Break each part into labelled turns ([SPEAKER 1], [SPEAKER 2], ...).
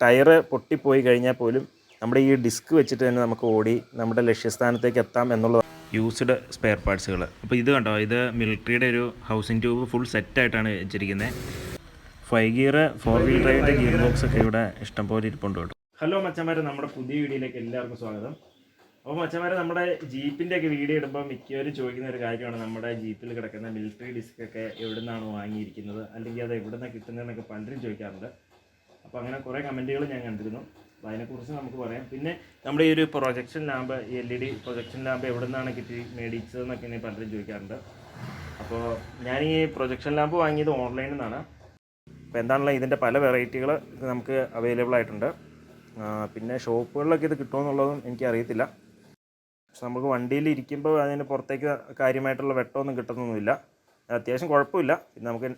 [SPEAKER 1] Tyre പൊട്ടിപ്പോയി കഴിഞ്ഞാൽ പോലും നമ്മുടെ ഈ ഡിസ്ക് വെച്ചിട്ട് തന്നെ നമുക്ക് ഓടി നമ്മുടെ ലക്ഷ്യസ്ഥാനത്തേക്ക് എത്താം എന്നുള്ളത് യൂസ്ഡ് സ്പെയർ പാർട്സുകൾ. അപ്പോൾ ഇത് കണ്ടോ? ഇത് മിലിറ്ററിയുടെ ഒരു ഹൗസിംഗ് ട്യൂബ് ഫുൾ സെറ്റായിട്ടാണ് വെച്ചിരിക്കുന്നത് ഫൈവ് ഗിയർ ഫോർ വീൽ ഡ്രൈവിന്റെ ഗിയർ ബോക്സ് ഒക്കെ ഇവിടെ ഇഷ്ടംപോലെ ഇരിപ്പുണ്ട് കേട്ടോ. ഹലോ മച്ചന്മാരെ നമ്മുടെ പുതിയ വീഡിയോയിലേക്ക് എല്ലാവർക്കും സ്വാഗതം. അപ്പോൾ മച്ചന്മാരെ നമ്മുടെ ജീപ്പിന്റെ ഒക്കെ വീഡിയോ ഇടുമ്പോൾ മിക്കവരും ചോദിക്കുന്ന ഒരു കാര്യമാണ്. നമ്മുടെ ജീപ്പിൽ കിടക്കുന്ന മിലിറ്ററി ഡിസ്ക് ഒക്കെ എവിടെ നിന്നാണ് വാങ്ങിയിരിക്കുന്നത്? അല്ലെങ്കിൽ അത് എവിടെ നിന്നാണ് കിട്ടുന്നതെന്നൊക്കെ പലരും ചോദിക്കാറുണ്ട്. അപ്പോൾ അങ്ങനെ കുറേ കമന്റുകൾ ഞാൻ കണ്ടിരുന്നു. അപ്പോൾ അതിനെക്കുറിച്ച് നമുക്ക് പറയാം. പിന്നെ നമ്മുടെ ഈ ഒരു projection lamp L E D projection lamp എവിടെ നിന്നാണ് കിട്ടി മേടിച്ചതെന്നൊക്കെ ഇനി പലരും ചോദിക്കാറുണ്ട്. അപ്പോൾ ഞാൻ ഈ പ്രൊജക്ഷൻ ലാമ്പ് വാങ്ങിയത് ഓൺലൈനിൽ നിന്നാണ് അപ്പോൾ എന്താണല്ലോ ഇതിന്റെ പല വെറൈറ്റികൾ നമുക്ക് അവൈലബിൾ ആയിട്ടുണ്ട്. പിന്നെ ഷോപ്പുകളിലൊക്കെ ഇത് കിട്ടുമെന്നുള്ളതും എനിക്ക് അറിയത്തില്ല. പക്ഷെ നമുക്ക് വണ്ടിയിൽ ഇരിക്കുമ്പോൾ അതിന് പുറത്തേക്ക് കാര്യമായിട്ടുള്ള വെട്ടമൊന്നും കിട്ടുന്നൊന്നുമില്ല. അത്യാവശ്യം കുഴപ്പമില്ല. നമുക്ക്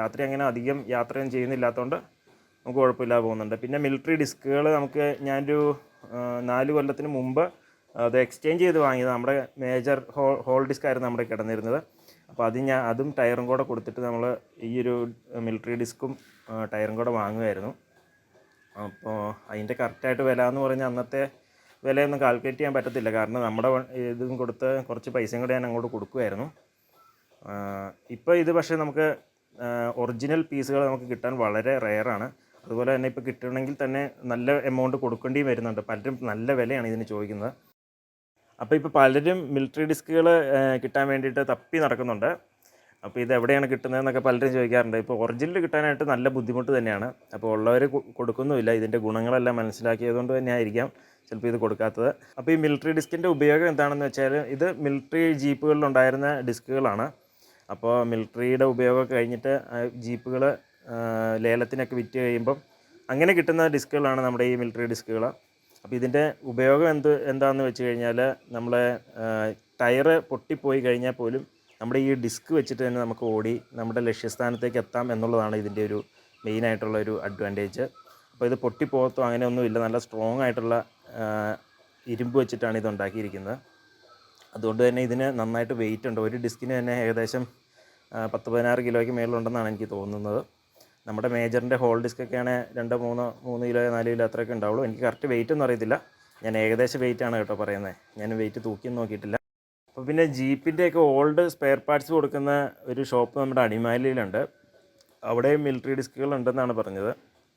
[SPEAKER 1] രാത്രി അങ്ങനെ അധികം യാത്രയും ചെയ്യുന്നില്ലാത്തതുകൊണ്ട് നമുക്ക് കുഴപ്പമില്ലാതെ പോകുന്നുണ്ട്. പിന്നെ മിലിറ്ററി ഡിസ്കുകൾ നമുക്ക് ഞാനൊരു നാല് കൊല്ലത്തിന് മുമ്പ് അത് എക്സ്ചേഞ്ച് ചെയ്ത് വാങ്ങിയത് നമ്മുടെ മേജർ ഹോൾ ഹോൾ ഡിസ്ക് ആയിരുന്നു നമ്മുടെ കിടന്നിരുന്നത്. അപ്പോൾ അത് ഞാൻ അതും ടയറും കൂടെ കൊടുത്തിട്ട് നമ്മൾ ഈ ഒരു മിലിറ്ററി ഡിസ്ക്കും ടയറും കൂടെ വാങ്ങുമായിരുന്നു അപ്പോൾ അതിന്റെ കറക്റ്റായിട്ട് വില എന്ന് പറഞ്ഞാൽ അന്നത്തെ വിലയൊന്നും കാൽക്കുലേറ്റ് ചെയ്യാൻ പറ്റത്തില്ല. കാരണം നമ്മുടെ ഇതും കൊടുത്ത് കുറച്ച് പൈസയും കൂടെ ഞാൻ അങ്ങോട്ട് കൊടുക്കുമായിരുന്നു ഇപ്പോൾ ഇത് പക്ഷേ നമുക്ക് ഒറിജിനൽ പീസുകൾ നമുക്ക് കിട്ടാൻ വളരെ റെയറാണ് അതുപോലെ തന്നെ ഇപ്പോൾ കിട്ടണമെങ്കിൽ തന്നെ നല്ല എമൗണ്ട് കൊടുക്കേണ്ടിയും വരുന്നുണ്ട്. പലരും നല്ല വിലയാണ് ഇതിന് ചോദിക്കുന്നത്. അപ്പോൾ ഇപ്പോൾ പലരും മിലിറ്ററി ഡിസ്കുകൾ കിട്ടാൻ വേണ്ടിയിട്ട് തപ്പി നടക്കുന്നുണ്ട്. അപ്പോൾ ഇത് എവിടെയാണ് കിട്ടുന്നതെന്നൊക്കെ പലരും ചോദിക്കാറുണ്ട്. ഇപ്പോൾ ഒറിജിനൽ കിട്ടാനായിട്ട് നല്ല ബുദ്ധിമുട്ട് തന്നെയാണ്. അപ്പോൾ ഉള്ളവർ കൊടുക്കുന്നുമില്ല. ഇതിന്റെ ഗുണങ്ങളെല്ലാം മനസ്സിലാക്കിയതുകൊണ്ട് തന്നെ ആയിരിക്കാം ചിലപ്പോൾ ഇത് കൊടുക്കാത്തത്. അപ്പോൾ ഈ മിലിറ്ററി ഡിസ്കിന്റെ ഉപയോഗം എന്താണെന്ന് വെച്ചാൽ ഇത് മിലിറ്ററി ജീപ്പുകളിലുണ്ടായിരുന്ന ഡിസ്കുകളാണ് അപ്പോൾ മിലിറ്ററിയുടെ ഉപയോഗമൊക്കെ കഴിഞ്ഞിട്ട് ജീപ്പുകൾ ലേലത്തിനൊക്കെ വിറ്റ് കഴിയുമ്പം അങ്ങനെ കിട്ടുന്ന ഡിസ്കുകളാണ് നമ്മുടെ ഈ മിലിറ്ററി ഡിസ്കുകൾ അപ്പോൾ ഇതിന്റെ ഉപയോഗം എന്ത് എന്താണെന്ന് വെച്ച് കഴിഞ്ഞാൽ നമ്മളെ ടയറ് പൊട്ടിപ്പോയി കഴിഞ്ഞാൽ പോലും നമ്മുടെ ഈ ഡിസ്ക് വെച്ചിട്ട് തന്നെ നമുക്ക് ഓടി നമ്മുടെ ലക്ഷ്യസ്ഥാനത്തേക്ക് എത്താം എന്നുള്ളതാണ് ഇതിന്റെ ഒരു മെയിനായിട്ടുള്ള ഒരു അഡ്വാന്റേജ് അപ്പോൾ ഇത് പൊട്ടിപ്പോകത്തോ അങ്ങനെയൊന്നുമില്ല നല്ല സ്ട്രോങ് ആയിട്ടുള്ള ഇരുമ്പ് വെച്ചിട്ടാണ് ഇത് ഉണ്ടാക്കിയിരിക്കുന്നത്. അതുകൊണ്ട് തന്നെ ഇതിന് നന്നായിട്ട് വെയിറ്റ് ഉണ്ട്. ഒരു ഡിസ്കിന് തന്നെ ഏകദേശം പത്ത് പതിനാറ് കിലോയ്ക്ക് മേളിലുണ്ടെന്നാണ് എനിക്ക് തോന്നുന്നത്. നമ്മുടെ മേജറിന്റെ ഹോൾ ഡിസ്കൊക്കെയാണ് രണ്ട് മൂന്ന് മൂന്ന് കിലോ നാല് കിലോ അത്രയൊക്കെ ഉണ്ടാവുള്ളൂ. എനിക്ക് കറക്റ്റ് വെയിറ്റ് ഒന്നും അറിയത്തില്ല. ഞാൻ ഏകദേശം വെയിറ്റ് ആണ് കേട്ടോ പറയുന്നത്. ഞാൻ വെയിറ്റ് തൂക്കിയൊന്നും നോക്കിയിട്ടില്ല. അപ്പോൾ പിന്നെ ജീപ്പിന്റെയൊക്കെ ഓൾഡ് സ്പെയർ പാർട്സ് കൊടുക്കുന്ന ഒരു ഷോപ്പ് നമ്മുടെ അടിമാലിയിലുണ്ട്. അവിടെ മിലിറ്ററി ഡിസ്കുകൾ ഉണ്ടെന്നാണ് പറഞ്ഞത്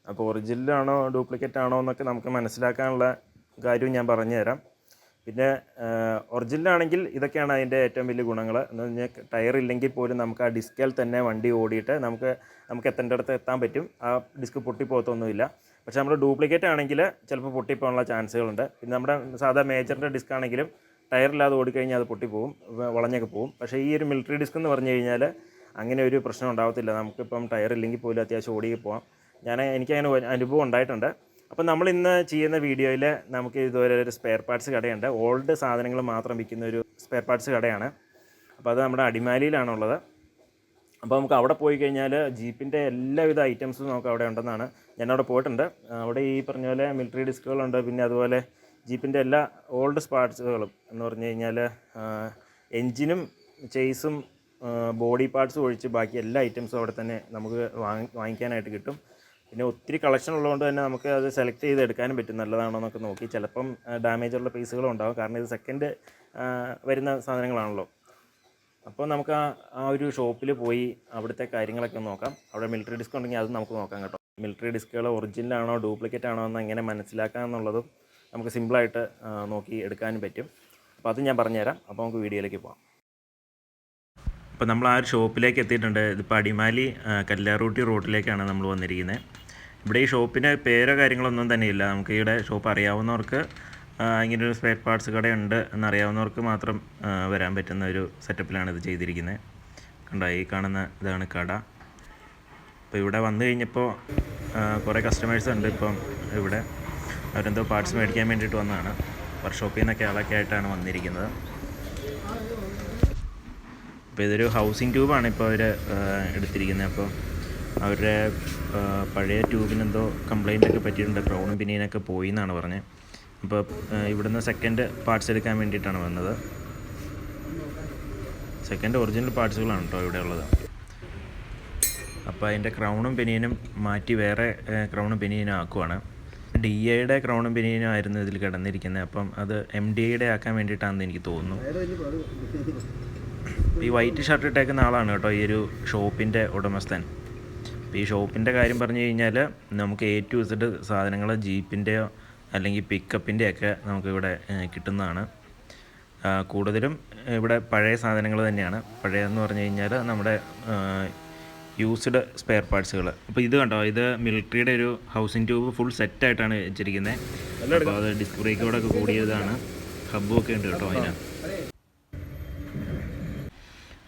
[SPEAKER 1] അപ്പോൾ ഒറിജിനലാണോ ഡ്യൂപ്ലിക്കേറ്റ് ആണോ എന്നൊക്കെ നമുക്ക് മനസ്സിലാക്കാനുള്ള കാര്യവും ഞാൻ പറഞ്ഞു തരാം പിന്നെ ഒറിജിനലാണെങ്കിൽ ഇതൊക്കെയാണ് അതിന്റെ ഏറ്റവും വലിയ ഗുണങ്ങൾ എന്ന് പറഞ്ഞാൽ ടയർ ഇല്ലെങ്കിൽ പോലും നമുക്ക് ആ ഡിസ്കിൽ തന്നെ വണ്ടി ഓടിയിട്ട് നമുക്ക് നമുക്ക് എത്തേണ്ട അടുത്ത് എത്താൻ പറ്റും. ആ ഡിസ്ക് പൊട്ടിപ്പോകത്തൊന്നുമില്ല. പക്ഷേ നമ്മൾ ഡ്യൂപ്ലിക്കേറ്റ് ആണെങ്കിൽ ചിലപ്പോൾ പൊട്ടിപ്പോകാനുള്ള ചാൻസുകളുണ്ട്. പിന്നെ നമ്മുടെ സാധാ മേജറിന്റെ ഡിസ്ക് ആണെങ്കിലും ടയറില്ലാതെ ഓടിക്കഴിഞ്ഞാൽ അത് പൊട്ടിപ്പോവും വളഞ്ഞൊക്കെ പോകും. പക്ഷേ ഈ ഒരു മിലിറ്ററി ഡിസ്ക് എന്ന് പറഞ്ഞു കഴിഞ്ഞാൽ അങ്ങനെ ഒരു പ്രശ്നം ഉണ്ടാവത്തില്ല. നമുക്കിപ്പം ടയർ ഇല്ലെങ്കിൽ പോലും അത്യാവശ്യം ഓടിയൊക്കെ പോവാം. ഞാൻ എനിക്കങ്ങനെ അനുഭവം ഉണ്ടായിട്ടുണ്ട്. അപ്പം നമ്മൾ ഇന്ന് ചെയ്യുന്ന വീഡിയോയിൽ നമുക്ക് ഇതുപോലെ ഒരു സ്പെയർ പാർട്സ് കടയുണ്ട്. ഓൾഡ് സാധനങ്ങൾ മാത്രം വിൽക്കുന്ന ഒരു സ്പെയർ പാർട്സ് കടയാണ്. അപ്പോൾ അത് നമ്മുടെ അടിമാലിയിലാണുള്ളത്. അപ്പോൾ നമുക്ക് അവിടെ പോയി കഴിഞ്ഞാൽ ജീപ്പിന്റെ എല്ലാവിധ ഐറ്റംസും നമുക്ക് അവിടെ ഉണ്ടെന്നാണ് ഞാൻ അവിടെ പോയിട്ടുണ്ട്. അവിടെ ഈ പറഞ്ഞ പോലെ മിലിറ്ററി ഡിസ്കുകളുണ്ട് പിന്നെ അതുപോലെ ജീപ്പിന്റെ എല്ലാ ഓൾഡ് പാർട്സുകളും എന്ന് പറഞ്ഞു കഴിഞ്ഞാൽ എൻജിനും ചേസും ബോഡി പാർട്സും ഒഴിച്ച് ബാക്കി എല്ലാ ഐറ്റംസും അവിടെ തന്നെ നമുക്ക് വാങ്ങി വാങ്ങിക്കാനായിട്ട് കിട്ടും. പിന്നെ ഒത്തിരി കളക്ഷൻ ഉള്ളതുകൊണ്ട് തന്നെ നമുക്ക് അത് സെലക്ട് ചെയ്ത് എടുക്കാനും പറ്റും. നല്ലതാണോ എന്നൊക്കെ നോക്കി ചിലപ്പം ഡാമേജ് ഉള്ള പീസുകളും ഉണ്ടാകും കാരണം ഇത് സെക്കൻഡ് വരുന്ന സാധനങ്ങളാണല്ലോ. അപ്പോൾ നമുക്ക് ആ ആ ഒരു ഷോപ്പിൽ പോയി അവിടുത്തെ കാര്യങ്ങളൊക്കെ നോക്കാം. അവിടെ മിലിറ്ററി ഡിസ്ക് ഉണ്ടെങ്കിൽ അത് നമുക്ക് നോക്കാം കേട്ടോ. മിലിറ്ററി ഡിസ്കുകൾ ഒറിജിനൽ ആണോ ഡ്യൂപ്ലിക്കേറ്റ് ആണോ എന്ന് എങ്ങനെ മനസ്സിലാക്കാം എന്നുള്ളതും നമുക്ക് സിമ്പിളായിട്ട് നോക്കി എടുക്കാനും പറ്റും. അപ്പോൾ അത് ഞാൻ പറഞ്ഞുതരാം. അപ്പോൾ നമുക്ക് വീഡിയോയിലേക്ക് പോകാം അപ്പോൾ നമ്മൾ ആ ഒരു ഷോപ്പിലേക്ക് എത്തിയിട്ടുണ്ട്. ഇതിപ്പോൾ അടിമാലി കല്ലാറൂട്ടി റോഡിലേക്കാണ് നമ്മൾ വന്നിരിക്കുന്നത്. ഇവിടെ ഈ ഷോപ്പിന്റെ പേരോ കാര്യങ്ങളൊന്നും തന്നെ ഇല്ല നമുക്ക് ഇവിടെ ഷോപ്പ് അറിയാവുന്നവർക്ക് ഇങ്ങനെ ഒരു സ്പെയർ പാർട്സ് കടയുണ്ട് എന്നറിയാവുന്നവർക്ക് മാത്രം വരാൻ പറ്റുന്ന ഒരു സെറ്റപ്പിലാണ് ഇത് ചെയ്തിരിക്കുന്നത്. കണ്ടോ ഈ കാണുന്ന ഇതാണ് കട. അപ്പോൾ ഇവിടെ വന്നു കഴിഞ്ഞപ്പോൾ കുറേ കസ്റ്റമേഴ്സ് ഉണ്ട് ഇപ്പം ഇവിടെ. അവരെന്തോ പാർട്സ് മേടിക്കാൻ വേണ്ടിയിട്ട് വന്നതാണ്. വർക്ക്ഷോപ്പിൽ നിന്നൊക്കെ ആളൊക്കെ ആയിട്ടാണ് വന്നിരിക്കുന്നത്. അപ്പോൾ ഇതൊരു ഹൗസിംഗ് ട്യൂബാണ് ഇപ്പോൾ അവർ എടുത്തിരിക്കുന്നത്. അപ്പോൾ അവരുടെ പഴയ ട്യൂബിനെന്തോ കംപ്ലൈന്റ് ഒക്കെ പറ്റിയിട്ടുണ്ട്. ക്രൗണും പിന്നീനൊക്കെ പോയി എന്നാണ് പറഞ്ഞത് അപ്പോൾ ഇവിടുന്ന് സെക്കൻഡ് പാർട്സ് എടുക്കാൻ വേണ്ടിയിട്ടാണ് വന്നത്. സെക്കൻഡ് ഒറിജിനൽ പാർട്സുകളാണ് കേട്ടോ ഇവിടെ ഉള്ളത്. അപ്പോൾ അതിന്റെ ക്രൗണും പെനിയനും മാറ്റി വേറെ ക്രൗണും പെനിയനും ആക്കുവാണ്. ഡി എയുടെ ക്രൗണും പിനിയനും ആയിരുന്നു ഇതിൽ കിടന്നിരിക്കുന്നത്. അപ്പം അത് എം ഡി ഐയുടെ ആക്കാൻ വേണ്ടിയിട്ടാണെന്ന് എനിക്ക് തോന്നുന്നു. ഈ വൈറ്റ് ഷർട്ട് ഇട്ടേക്കുന്ന ആളാണ് കേട്ടോ ഈ ഒരു ഷോപ്പിന്റെ ഉടമസ്ഥൻ. അപ്പോൾ ഈ ഷോപ്പിന്റെ കാര്യം പറഞ്ഞു കഴിഞ്ഞാൽ നമുക്ക് എ ടു ഇസഡ് സാധനങ്ങൾ ജീപ്പിന്റെയോ അല്ലെങ്കിൽ പിക്കപ്പിന്റെയൊക്കെ നമുക്കിവിടെ കിട്ടുന്നതാണ്. കൂടുതലും ഇവിടെ പഴയ സാധനങ്ങൾ തന്നെയാണ്. പഴയതെന്ന് പറഞ്ഞു കഴിഞ്ഞാൽ നമ്മുടെ യൂസ്ഡ് സ്പെയർ പാർട്സുകൾ അപ്പോൾ ഇത് കണ്ടോ? ഇത് മിലിറ്ററിയുടെ ഒരു ഹൗസിംഗ് ട്യൂബ് ഫുൾ സെറ്റായിട്ടാണ് വെച്ചിരിക്കുന്നത് അപ്പോൾ അത് ഡിസ്ക് ബ്രേക്കോടൊക്കെ കൂടിയതാണ്. ഹബ്ബൊക്കെ ഉണ്ട് കേട്ടോ അതിന്.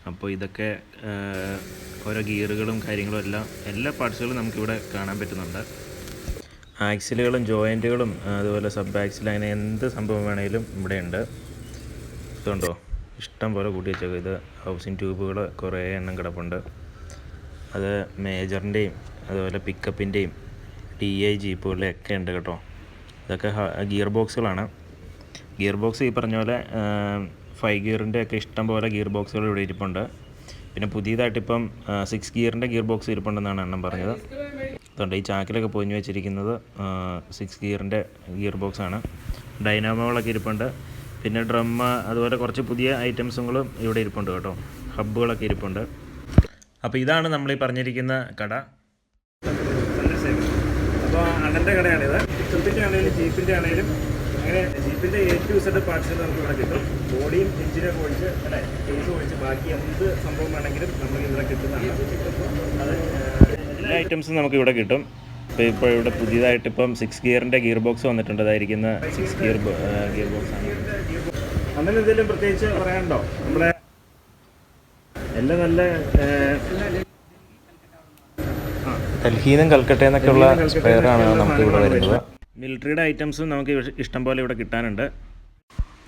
[SPEAKER 1] അപ്പോൾ ഇതൊക്കെ ഓരോ ഗിയറുകളും കാര്യങ്ങളും എല്ലാം എല്ലാ പാർട്സുകളും നമുക്കിവിടെ കാണാൻ പറ്റുന്നുണ്ട്. ആക്സിലുകളും ജോയിന്റുകളും അതുപോലെ സബ് ആക്സിൽ അങ്ങനെ എന്ത് സംഭവം വേണേലും ഇവിടെ ഉണ്ട്. ഇതുണ്ടോ? ഇഷ്ടം പോലെ കൂട്ടി വെച്ചേക്കും. ഇത് ഹൗസിങ് ട്യൂബുകൾ കുറേ എണ്ണം കിടപ്പുണ്ട്. അത് മേജറിന്റെയും അതുപോലെ പിക്കപ്പിന്റെയും ടി ഐ ജീപ്പുകളുടെ ഒക്കെ ഉണ്ട് കേട്ടോ. ഇതൊക്കെ ഗിയർ ബോക്സുകളാണ്. ഗിയർ ബോക്സ് ഈ പറഞ്ഞ പോലെ ഫൈവ് ഗിയറിന്റെ ഒക്കെ ഇഷ്ടം പോലെ ഗിയർ ബോക്സുകൾ ഇവിടെ ഇരിപ്പുണ്ട്. പിന്നെ പുതിയതായിട്ടിപ്പം സിക്സ് ഗിയറിന്റെ ഗിയർ ബോക്സ് ഇരിപ്പുണ്ടെന്നാണ് എണ്ണം പറഞ്ഞത്. അതുകൊണ്ട് ഈ ചാക്കിലൊക്കെ പൊഞ്ഞു വെച്ചിരിക്കുന്നത് സിക്സ് ഗിയറിന്റെ ഗിയർ ബോക്സ് ആണ്. ഡൈനാമോകളൊക്കെ ഇരിപ്പുണ്ട്. പിന്നെ ഡ്രം അതുപോലെ കുറച്ച് പുതിയ ഐറ്റംസുകളും ഇവിടെ ഇരിപ്പുണ്ട് കേട്ടോ. ഹബ്ബുകളൊക്കെ ഇരിപ്പുണ്ട്. അപ്പോൾ ഇതാണ് നമ്മൾ ഈ പറഞ്ഞിരിക്കുന്ന കട. അപ്പോൾ അണ്ണന്റെ കടയാണിത്. പിക്കപ്പിന്റെ ആണെങ്കിലും ജീപ്പിന്റെ ആണെങ്കിലും അങ്ങനെ ജീപ്പിന്റെ എ ടു സെഡ് പാർട്സ് നമുക്ക് ഇവിടെ കിട്ടും. ബോഡിയും എഞ്ചിനൊക്കെ ഒഴിച്ച് അല്ലെ? കേസ് ഒഴിച്ച് ബാക്കി എന്ത് സംഭവം വേണമെങ്കിലും നമുക്ക് ഇവിടെ കിട്ടുന്നതാണ്. അത്. എല്ലാ ഐറ്റംസും നമുക്ക് ഇവിടെ കിട്ടും. ഇപ്പോൾ ഇപ്പോൾ ഇവിടെ പുതിയതായിട്ട് ഇപ്പം സിക്സ് ഗിയറിന്റെ ഗിയർ ബോക്സ് വന്നിട്ടുണ്ട്. അതായിരിക്കുന്ന സിക്സ് ഗിയർ ഗിയർ ബോക്സ് ആണ്. അങ്ങനെ എന്തെങ്കിലും പ്രത്യേകിച്ച് പറയാനുണ്ടോ? നമ്മുടെ എല്ലാം നല്ല ഡൽഹിയിൽ നിന്നും കൽക്കട്ടയിൽ നിന്നൊക്കെയുള്ള സ്പെയറാണ് നമുക്ക് ഇവിടെ വരുന്നത്. മിലിറ്ററിയുടെ ഐറ്റംസും നമുക്ക് ഇഷ്ടം പോലെ ഇവിടെ കിട്ടാനുണ്ട്.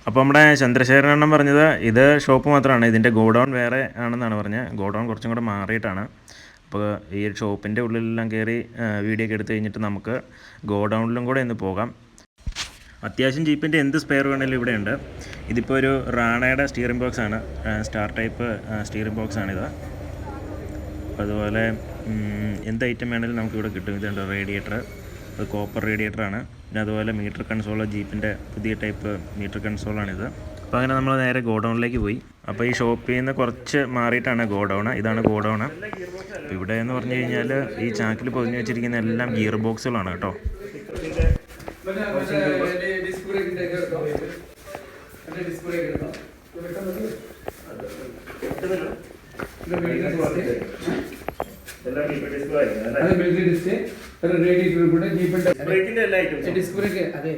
[SPEAKER 1] അപ്പോൾ നമ്മുടെ ചന്ദ്രശേഖരൻ എണ്ണം പറഞ്ഞത് ഇത് ഷോപ്പ് മാത്രമാണ് ഇതിന്റെ ഗോഡൗൺ വേറെ ആണെന്നാണ് പറഞ്ഞത്. ഗോഡൗൺ കുറച്ചും കൂടെ മാറിയിട്ടാണ്. അപ്പോൾ ഈ ഷോപ്പിന്റെ ഉള്ളിലെല്ലാം കയറി വീഡിയോ ഒക്കെ എടുത്തു കഴിഞ്ഞിട്ട് നമുക്ക് ഗോഡൗണിലും കൂടെ ഒന്ന് പോകാം. അത്യാവശ്യം ജീപ്പിന്റെ എന്ത് സ്പെയർ വേണമെങ്കിലും ഇവിടെ ഉണ്ട്. ഇതിപ്പോൾ ഒരു റാണയുടെ സ്റ്റിയറിംഗ് ബോക്സ് ആണ്. സ്റ്റാർ ടൈപ്പ് സ്റ്റിയറിംഗ് ബോക്സ് ആണിത്. അതുപോലെ എന്ത് ഐറ്റം വേണമെങ്കിലും നമുക്കിവിടെ കിട്ടും. ഇതുണ്ട് റേഡിയേറ്റർ അത് കോപ്പർ റേഡിയേറ്ററാണ് പിന്നെ അതുപോലെ മീറ്റർ കൺസോൾ ജീപ്പിന്റെ പുതിയ ടൈപ്പ് മീറ്റർ കൺസോളാണിത് അപ്പോൾ അങ്ങനെ നമ്മൾ നേരെ ഗോഡൗണിലേക്ക് പോയി. അപ്പോൾ ഈ ഷോപ്പിൽ നിന്ന് കുറച്ച് മാറിയിട്ടാണ് ഗോഡൗണ് ഇതാണ് ഗോഡൗണ്. ഇവിടെ എന്ന് പറഞ്ഞു കഴിഞ്ഞാൽ ഈ ചാക്കിൽ പൊതിഞ്ഞ് വെച്ചിരിക്കുന്ന എല്ലാം ഗിയർ ബോക്സുകളാണ് കേട്ടോ.
[SPEAKER 2] ഡിസ്ക് ബ്രേക്കിന്റെ ഡിസ്ക് റേഡിയേറ്റർ ഉണ്ട് ജീപ്പിന്റെ ഡിസ്ക് ബ്രേക്ക് അതെ.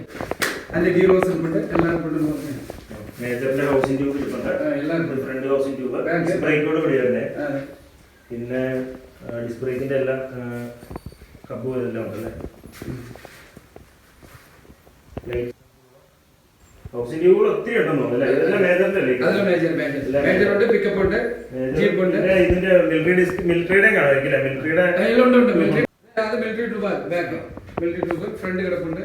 [SPEAKER 2] അതിന്റെ ഗിയർ ബോക്സ് ഉണ്ട് എല്ലാം
[SPEAKER 1] മേജറിന്റെ ഹൗസിംഗ് ട്യൂബ് ഇരിപ്പുണ്ട്.
[SPEAKER 2] എല്ലാം
[SPEAKER 1] ഫ്രണ്ട് ഹൗസിംഗ് ട്യൂബ്
[SPEAKER 2] Back.
[SPEAKER 1] ബ്രേക്കോട് കൂടി വരുന്നത് പിന്നെ ഡിസ്ക് ബ്രേക്കിന്റെ എല്ലാം എല്ലാം ഉണ്ടല്ലേ? ഹൗസിംഗ് ട്യൂബ് ഒത്തിരി ഉണ്ടെന്നോ അല്ലേ? ഇതെല്ലാം മേജറിന്റെ അല്ലേ?
[SPEAKER 2] മേജർ മേജർ ഉണ്ട് പിക്കപ്പ് ഉണ്ട് ജീപ്പ് ഉണ്ട്.
[SPEAKER 1] ഇതിന്റെ മിലിറ്ററി മിലിറ്ററിയുടെ മിലിറ്ററിയുടെ
[SPEAKER 2] എല്ലാം ഉണ്ട് ഉണ്ട്. മിലിറ്ററി അത് military tube back military tube front കിടപ്പുണ്ട്.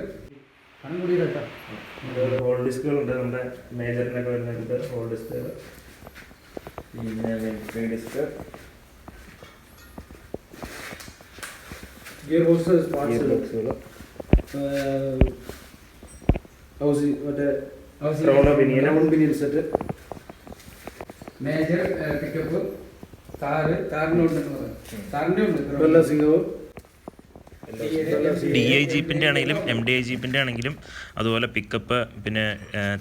[SPEAKER 1] ഹോൾ ഡിസ്കുകളുണ്ട് നമ്മുടെ മേജറിനൊക്കെ വരുന്നുണ്ട് ഹോൾ ഡിസ്കുകൾ പിന്നെ military disc
[SPEAKER 2] gear box
[SPEAKER 1] gear
[SPEAKER 2] spares
[SPEAKER 1] ബോക്സുകൾ
[SPEAKER 2] ഹൗസ് മറ്റേ സെറ്റ് മേജർ പിക്കപ്പ് കാറ് കാറിന് ഉണ്ടെന്ന് പറഞ്ഞു കാറിന്റെ ഉണ്ട് സിംഗവും
[SPEAKER 1] ഡി ഐ ജീപ്പിന്റെ ആണെങ്കിലും എം ഡി ഐ ജീപ്പിന്റെ ആണെങ്കിലും അതുപോലെ പിക്കപ്പ് പിന്നെ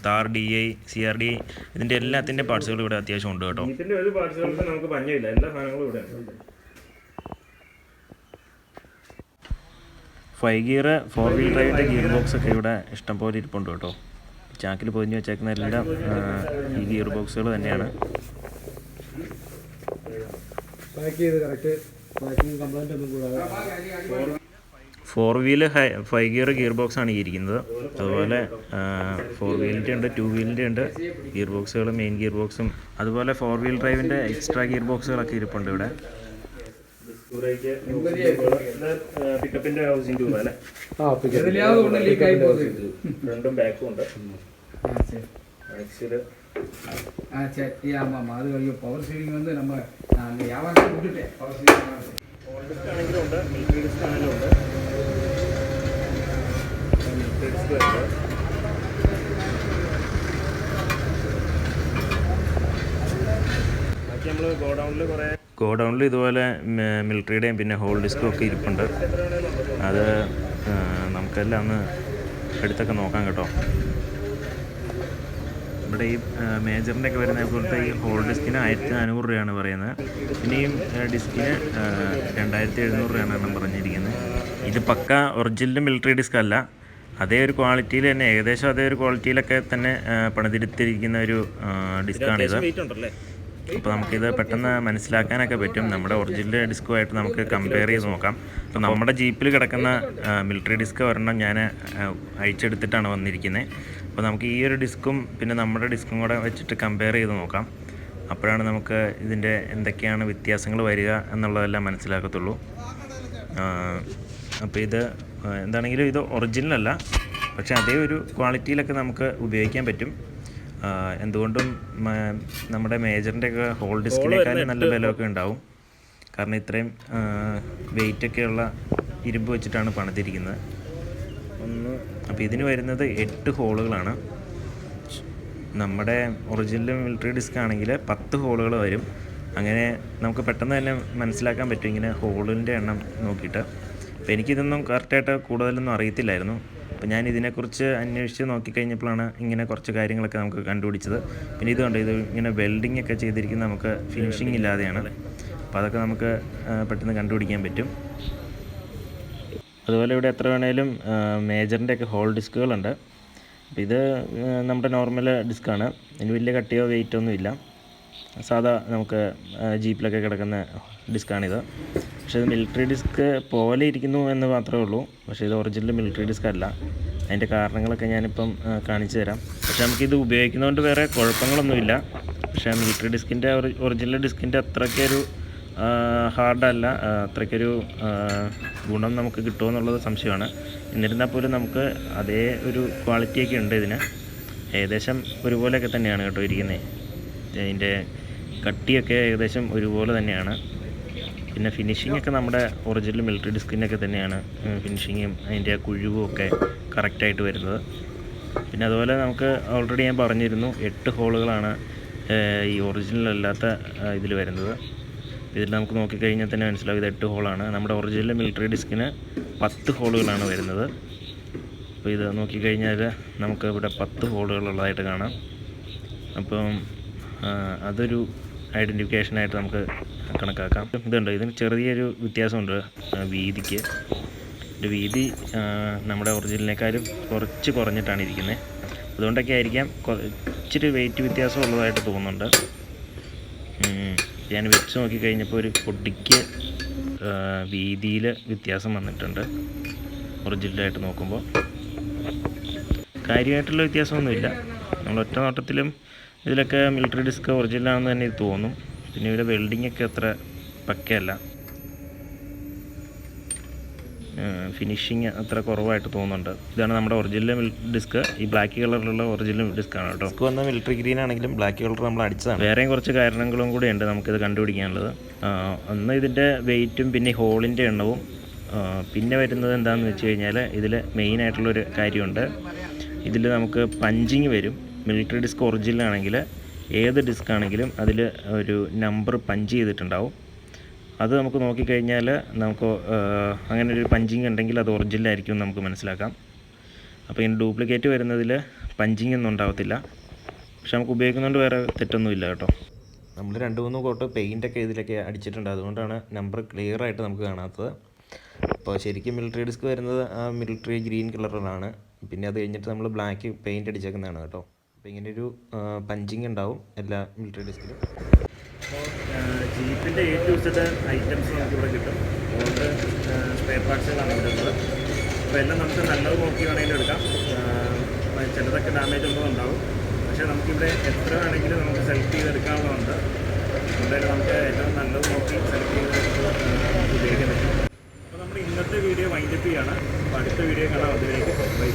[SPEAKER 1] Thar D I C R D ഇതിന്റെ എല്ലാത്തിന്റെ പാർട്സുകൾ ഇവിടെ അത്യാവശ്യം ഉണ്ട് കേട്ടോ. ജീപ്പിന്റെ ഒരു പാർട്സുകൾക്ക് നമുക്ക് പഞ്ഞമില്ല എല്ലാ സാധനങ്ങളും ഇവിടെ ഫൈവ് ഗിയർ ഫോർ വീൽ ഡ്രൈവിന്റെ ഗിയർ ബോക്സ് ഒക്കെ ഇവിടെ ഇഷ്ടംപോലെ ഇരിപ്പുണ്ട് കേട്ടോ. ചാക്കിൽ പൊതിഞ്ഞ് വെച്ചേക്കുന്ന എല്ലാം ഈ ഗിയർ ബോക്സുകൾ തന്നെയാണ്.
[SPEAKER 2] പാക്ക് ചെയ്ത് കറക്റ്റ് പാക്കിങ് കംപ്ലൈന്റ് ഒന്നും കൂടാതെ.
[SPEAKER 1] Four wheel high five gear gear box ആണ് ഇരിക്കുന്നത്. അതുപോലെ ഫോർ വീലിന്റെ ഉണ്ട് ടു വീലിന്റെ ഉണ്ട്. ഗിയർ ബോക്സുകൾ മെയിൻ ഗിയർ ബോക്സും അതുപോലെ ഫോർ വീൽ ഡ്രൈവിന്റെ എക്സ്ട്രാ ഗിയർ ബോക്സുകളൊക്കെ ഇരിപ്പുണ്ട് ഇവിടെ ബാക്കും ഉണ്ട്.
[SPEAKER 2] வந்து
[SPEAKER 1] ഉണ്ട് ഉണ്ട്. വരുന്നത് ബാക്കി ഗോഡൗണിൽ ഇതുപോലെ മിലിറ്ററിയുടെയും പിന്നെ ഹോൾ ഡിസ്കും ഒക്കെ ഇരിപ്പുണ്ട്. അത് നമുക്കെല്ലാം ഒന്ന് എടുത്തൊക്കെ നോക്കാം കേട്ടോ. ഇവിടെ ഈ മേജറിന്റെ ഒക്കെ വരുന്ന പോലത്തെ ഈ ഹോൾ ഡിസ്കിന് ആയിരത്തി നാനൂറ് രൂപയാണ് പറയുന്നത്. പിന്നെ ഈ ഡിസ്കിന് രണ്ടായിരത്തി എഴുന്നൂറ് രൂപയാണ് പറഞ്ഞിരിക്കുന്നത്. ഇത് പക്ക ഒറിജിനൽ മിലിറ്ററി ഡിസ്ക് അല്ല. അതേ ഒരു ക്വാളിറ്റിയിൽ തന്നെ ഏകദേശം അതേ ഒരു ക്വാളിറ്റിയിലൊക്കെ തന്നെ പണിതിരുത്തിരിക്കുന്ന ഒരു ഡിസ്കാണിത് അപ്പോൾ നമുക്കിത് പെട്ടെന്ന് മനസ്സിലാക്കാനൊക്കെ പറ്റും. നമ്മുടെ ഒറിജിനൽ ഡിസ്കുമായിട്ട് നമുക്ക് കമ്പയർ ചെയ്ത് നോക്കാം. അപ്പോൾ നമ്മുടെ ജീപ്പിൽ കിടക്കുന്ന മിലിറ്ററി ഡിസ്ക് ഒരെണ്ണം ഞാൻ അയച്ചെടുത്തിട്ടാണ് വന്നിരിക്കുന്നത് അപ്പോൾ നമുക്ക് ഈ ഒരു ഡിസ്കും പിന്നെ നമ്മുടെ ഡിസ്കും കൂടെ വെച്ചിട്ട് കമ്പയർ ചെയ്ത് നോക്കാം. അപ്പോഴാണ് നമുക്ക് ഇതിന്റെ എന്തൊക്കെയാണ് വ്യത്യാസങ്ങൾ വരിക എന്നുള്ളതെല്ലാം മനസ്സിലാക്കത്തുള്ളൂ. അപ്പോൾ ഇത് എന്താണെങ്കിലും ഇത് ഒറിജിനൽ അല്ല. പക്ഷേ അതേ ഒരു ക്വാളിറ്റിയിലൊക്കെ നമുക്ക് ഉപയോഗിക്കാൻ പറ്റും. എന്തുകൊണ്ടും നമ്മുടെ മേജറിന്റെ ഒക്കെ ഹോൾ ഡിസ്കിനേക്കാളും നല്ല ബലമൊക്കെ ഉണ്ടാവും. കാരണം ഇത്രയും വെയിറ്റൊക്കെയുള്ള ഇരുമ്പ് വെച്ചിട്ടാണ് പണിതിരിക്കുന്നത്. ഒന്ന് അപ്പോൾ ഇതിന് വരുന്നത് എട്ട് ഹോളുകളാണ്. നമ്മുടെ ഒറിജിനൽ മിലിറ്ററി ഡിസ്ക് ആണെങ്കിൽ പത്ത് ഹോളുകൾ വരും. അങ്ങനെ നമുക്ക് പെട്ടെന്ന് തന്നെ മനസ്സിലാക്കാൻ പറ്റും ഇങ്ങനെ ഹോളിന്റെ എണ്ണം നോക്കിയിട്ട്. അപ്പോൾ എനിക്കിതൊന്നും കറക്റ്റായിട്ട് കൂടുതലൊന്നും അറിയത്തില്ലായിരുന്നു. അപ്പോൾ ഞാൻ ഇതിനെക്കുറിച്ച് അന്വേഷിച്ച് നോക്കിക്കഴിഞ്ഞപ്പോഴാണ് ഇങ്ങനെ കുറച്ച് കാര്യങ്ങളൊക്കെ നമുക്ക് കണ്ടുപിടിച്ചത്. പിന്നെ ഇത് കണ്ടോ ഇത് ഇങ്ങനെ വെൽഡിംഗ് ഒക്കെ ചെയ്തിരിക്കുന്ന നമുക്ക് ഫിനിഷിംഗ് ഇല്ലാതെയാണ്. അപ്പോൾ അതൊക്കെ നമുക്ക് പെട്ടെന്ന് കണ്ടുപിടിക്കാൻ പറ്റും. അതുപോലെ ഇവിടെ എത്ര വേണേലും മേജറിന്റെ ഒക്കെ ഹോൾ ഡിസ്കുകളുണ്ട്. അപ്പോൾ ഇത് നമ്മുടെ നോർമൽ ഡിസ്ക്കാണ് ഇതിന് വലിയ കട്ടിയോ വെയിറ്റോ ഒന്നും ഇല്ല സാധാ നമുക്ക് ജീപ്പിലൊക്കെ കിടക്കുന്ന ഡിസ്ക്കാണിത് പക്ഷേ ഇത് മിലിറ്ററി ഡിസ്ക് പോലെ ഇരിക്കുന്നു എന്ന് മാത്രമേ ഉള്ളൂ. പക്ഷേ ഇത് ഒറിജിനൽ മിലിറ്ററി ഡിസ്ക് അല്ല. അതിന്റെ കാരണങ്ങളൊക്കെ ഞാനിപ്പം കാണിച്ചു തരാം. പക്ഷേ നമുക്കിത് ഉപയോഗിക്കുന്നതുകൊണ്ട് വേറെ കുഴപ്പങ്ങളൊന്നുമില്ല. പക്ഷേ മിലിറ്ററി ഡിസ്കിന്റെ ഒറിജിനൽ ഡിസ്കിന്റെ അത്രയ്ക്കൊരു ഹാർഡല്ല അത്രയ്ക്കൊരു ഗുണം നമുക്ക് കിട്ടുമെന്നുള്ളത് സംശയമാണ്. എന്നിരുന്നാൽ പോലും നമുക്ക് അതേ ഒരു ക്വാളിറ്റിയൊക്കെ ഉണ്ട് ഇതിന്. ഏകദേശം ഒരുപോലെയൊക്കെ തന്നെയാണ് കേട്ടോ ഇരിക്കുന്നത്. അതിന്റെ കട്ടിയൊക്കെ ഏകദേശം ഒരുപോലെ തന്നെയാണ്. പിന്നെ ഫിനിഷിംഗ് ഒക്കെ നമ്മുടെ ഒറിജിനൽ മിലിറ്ററി ഡിസ്കിന്റെയൊക്കെ തന്നെയാണ്. ഫിനിഷിങ്ങും അതിന്റെ ആ കുഴിവും ഒക്കെ കറക്റ്റായിട്ട് വരുന്നത്. പിന്നെ അതുപോലെ നമുക്ക് ഓൾറെഡി ഞാൻ പറഞ്ഞിരുന്നു എട്ട് ഹോളുകളാണ് ഈ ഒറിജിനൽ അല്ലാത്ത ഇതിൽ വരുന്നത്. ഇതിൽ നമുക്ക് നോക്കിക്കഴിഞ്ഞാൽ തന്നെ മനസ്സിലാവും ഇത് എട്ട് ഹോളാണ് നമ്മുടെ ഒറിജിനൽ മിലിറ്ററി ഡിസ്കിന് പത്ത് ഹോളുകളാണ് വരുന്നത്. അപ്പോൾ ഇത് നോക്കിക്കഴിഞ്ഞാൽ നമുക്ക് ഇവിടെ പത്ത് ഹോളുകളുള്ളതായിട്ട് കാണാം. അപ്പം അതൊരു ഐഡന്റിഫിക്കേഷനായിട്ട് നമുക്ക് കണക്കാക്കാം. ഇതുണ്ട്. ഇതിന് ചെറിയൊരു വ്യത്യാസമുണ്ട് വീതിക്ക്. ഇതിന്റെ വീതി നമ്മുടെ ഒറിജിനലിനേക്കാളും കുറച്ച് കുറഞ്ഞിട്ടാണ് ഇരിക്കുന്നത്. അതുകൊണ്ടൊക്കെ ആയിരിക്കാം ഇച്ചിരി വെയിറ്റ് വ്യത്യാസം ഉള്ളതായിട്ട് തോന്നുന്നുണ്ട്. ഞാൻ വെച്ച് നോക്കി കഴിഞ്ഞപ്പോൾ ഒരു പൊടിക്ക് വീതിയിൽ വ്യത്യാസം വന്നിട്ടുണ്ട്. ഒറിജിനലായിട്ട് നോക്കുമ്പോൾ. കാര്യമായിട്ടുള്ള വ്യത്യാസമൊന്നുമില്ല. നമ്മൾ ഒറ്റ നോട്ടത്തിലും ഇതിലൊക്കെ മിലിറ്ററി ഡിസ്ക് ഒറിജിനലാണെന്ന് തന്നെ ഇത് തോന്നും. പിന്നെ ഇവിടെ വെൽഡിംഗ് ഒക്കെ അത്ര പക്കയല്ല. ഫിനിഷിങ് അത്ര കുറവായിട്ട് തോന്നുന്നുണ്ട്. ഇതാണ് നമ്മുടെ ഒറിജിനൽ ഡിസ്ക് ഈ ബ്ലാക്ക് കളറിലുള്ള ഒറിജിനൽ ഡിസ്ക് ആണ് കേട്ടോ. ഡിസ്ക് വന്ന മിലിറ്ററി ഗ്രീൻ ആണെങ്കിലും ബ്ലാക്ക് കളർ നമ്മൾ അടിച്ചതാണ്. വേറെയും കുറച്ച് കാരണങ്ങളും കൂടെ ഉണ്ട് നമുക്കിത് കണ്ടുപിടിക്കാനുള്ളത്. ഒന്ന് ഇതിന്റെ വെയിറ്റും പിന്നെ ഹോളിന്റെ എണ്ണവും പിന്നെ വരുന്നത് എന്താണെന്ന് വെച്ച് കഴിഞ്ഞാൽ ഇതിൽ മെയിനായിട്ടുള്ളൊരു കാര്യമുണ്ട്. ഇതിൽ നമുക്ക് പഞ്ചിങ് വരും. മിലിറ്ററി ഡിസ്ക് ഒറിജിനൽ ആണെങ്കിൽ ഏത് ഡിസ്ക് ആണെങ്കിലും അതിൽ ഒരു നമ്പർ പഞ്ച് ചെയ്തിട്ടുണ്ടാവും. അത് നമുക്ക് നോക്കിക്കഴിഞ്ഞാൽ നമുക്ക് അങ്ങനെ ഒരു പഞ്ചിങ് ഉണ്ടെങ്കിൽ അത് ഒറിജിനൽ ആയിരിക്കും നമുക്ക് മനസ്സിലാക്കാം. അപ്പോൾ ഇതിന് ഡ്യൂപ്ലിക്കേറ്റ് വരുന്നതിൽ പഞ്ചിങ് ഒന്നും ഉണ്ടാവത്തില്ല. പക്ഷെ നമുക്ക് ഉപയോഗിക്കുന്നതുകൊണ്ട് വേറെ തെറ്റൊന്നുമില്ല കേട്ടോ. നമ്മൾ രണ്ട് മൂന്ന് കോട്ട് പെയിന്റൊക്കെ ഇതിലൊക്കെ അടിച്ചിട്ടുണ്ട്. അതുകൊണ്ടാണ് നമ്പർ ക്ലിയർ ആയിട്ട് നമുക്ക് കാണാത്തത്. അപ്പോൾ ശരിക്കും മിലിറ്ററി ഡിസ്ക് വരുന്നത് ആ മിലിറ്ററി ഗ്രീൻ കളറിലാണ് പിന്നെ അത് കഴിഞ്ഞിട്ട് നമ്മൾ ബ്ലാക്ക് പെയിന്റ് അടിച്ചേക്കുന്നതാണ് കേട്ടോ. അപ്പോൾ ഇങ്ങനെയൊരു പഞ്ചിങ് ഉണ്ടാവും എല്ലാ മിലിറ്ററി ഡിസ്കിലും ജീപ്പിന്റെ ടു സെഡ് ഐറ്റംസ് നമുക്ക് ഇവിടെ കിട്ടും. അതുകൊണ്ട് സ്പെയർ പാർട്സുകളാണ് ഇവിടെ ഉള്ളത്. അപ്പോൾ എല്ലാം നമുക്ക് നല്ലത് നോക്കി വേണമെങ്കിലും എടുക്കാം. ചിലതൊക്കെ ഡാമേജ് ഒന്നും ഉണ്ടാവും. പക്ഷേ നമുക്കിവിടെ എത്ര വേണമെങ്കിലും നമുക്ക് സെലക്ട് ചെയ്തെടുക്കാവുന്നതുണ്ട്. എന്തായാലും നമുക്ക് ഏറ്റവും നല്ലത് നോക്കി സെലക്ട് ചെയ്ത് ഉപയോഗിക്കാൻ പറ്റും. അപ്പോൾ നമ്മുടെ ഇന്നത്തെ വീഡിയോ വൈൻഡപ്പ് ചെയ്യാണ്. അപ്പോൾ അടുത്ത വീഡിയോ കാണാൻ അതിലേക്ക് ബൈ